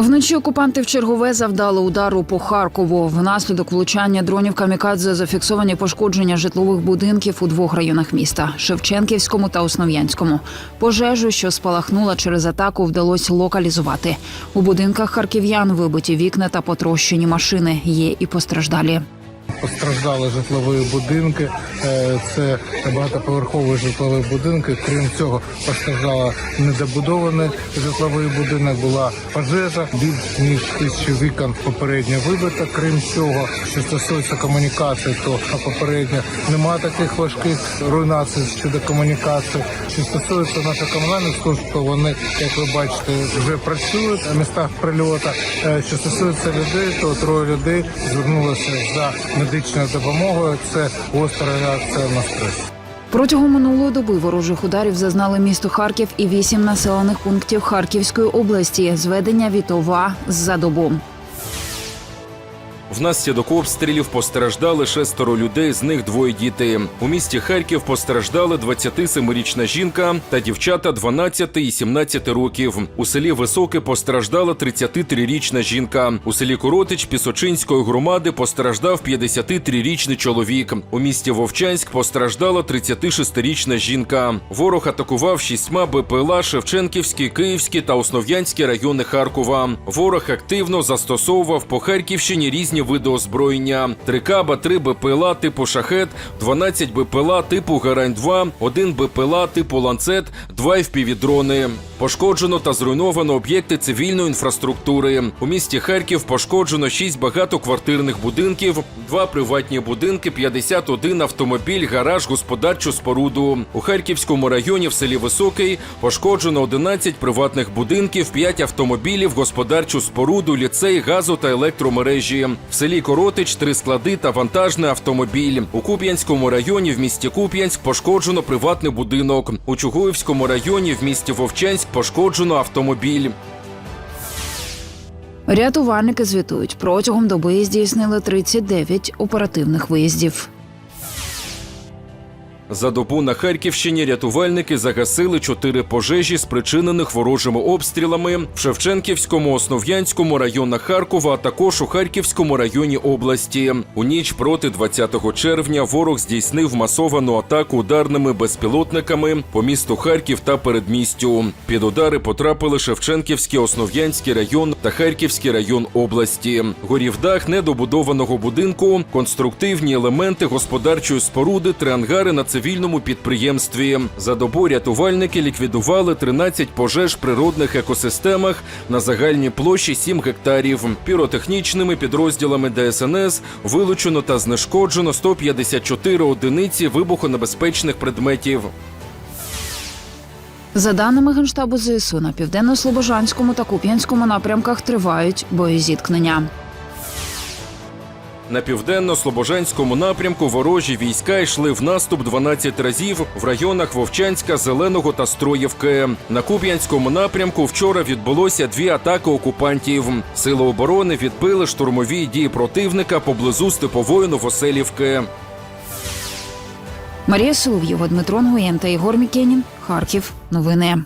Вночі окупанти в чергове завдали удару по Харкову. Внаслідок влучання дронів камікадзе зафіксовані пошкодження житлових будинків у двох районах міста Шевченківському та Основ'янському. Пожежу, що спалахнула через атаку, вдалося локалізувати. У будинках харків'ян вибиті вікна та потрощені машини. Є і постраждалі. Постраждали житлові будинки. Е, Це багатоповерхові житлові будинки. Крім цього, постраждала недобудований житловий будинок. Була пожежа. Більш ніж тисячу вікон попередньо вибито. Крім цього, що стосується комунікації, то попередньо немає таких важких руйнацій щодо комунікації. Що стосується наших комунальних служб, то вони, як ви бачите, вже працюють на містах прильоту. Е, Що стосується людей, то троє людей звернулися за медичною допомогою. Це гостра реакція на стрес. Протягом минулої доби ворожих ударів зазнали місто Харків і вісім населених пунктів Харківської області. Зведення Вітова за добу. Внаслідок обстрілів постраждали шестеро людей, з них двоє діти. У місті Харків постраждали 27-річна жінка та дівчата 12 і 17 років. У селі Високе постраждала 33-річна жінка. У селі Коротич Пісочинської громади постраждав 53-річний чоловік. У місті Вовчанськ постраждала 36-річна жінка. Ворог атакував шістьма БПЛА Шевченківський, Київський та Основ'янський райони Харкова. Ворог активно застосовував по Харківщині різні види озброєння: 3 каба, 3 БПЛА типу шахет, 12 БПЛА типу Гарань 2 1 БПЛА типу ланцет, 2 FPV-дрони. Пошкоджено та зруйновано об'єкти цивільної інфраструктури. У місті Харків пошкоджено 6 багатоквартирних будинків, 2 приватні будинки, 51 автомобіль, гараж, господарчу споруду. У Харківському районі в селі Високий пошкоджено 11 приватних будинків, 5 автомобілів, господарчу споруду, ліцей, газу та електромережі. В селі Коротич три склади та вантажний автомобіль. У Куп'янському районі в місті Куп'янськ пошкоджено приватний будинок. У Чугуївському районі в місті Вовчанськ пошкоджено автомобіль. Рятувальники звітують, протягом доби здійснили 39 оперативних виїздів. За добу на Харківщині рятувальники загасили чотири пожежі, спричинених ворожими обстрілами в Шевченківському, Основ'янському районах Харкова, а також у Харківському районі області. У ніч проти 20 червня ворог здійснив масовану атаку ударними безпілотниками по місту Харків та передмістю. Під удари потрапили Шевченківський, Основ'янський район та Харківський район області. Горів дах недобудованого будинку, конструктивні елементи господарчої споруди, три ангари на цивільному підприємстві. За добу рятувальники ліквідували 13 пожеж в природних екосистемах на загальній площі 7 гектарів. Піротехнічними підрозділами ДСНС вилучено та знешкоджено 154 одиниці вибухонебезпечних предметів. За даними Генштабу ЗСУ, на південно-слобожанському та Куп'янському напрямках тривають боєзіткнення. На південно-слобожанському напрямку ворожі війська йшли в наступ 12 разів в районах Вовчанська, Зеленого та Строївки. На Куп'янському напрямку вчора відбулося дві атаки окупантів. Сили оборони відбили штурмові дії противника поблизу Степової Новоселівки. Марія Солов'єва, Дмитро Нгуєн та Ігор Мікенін. Харків. Новини.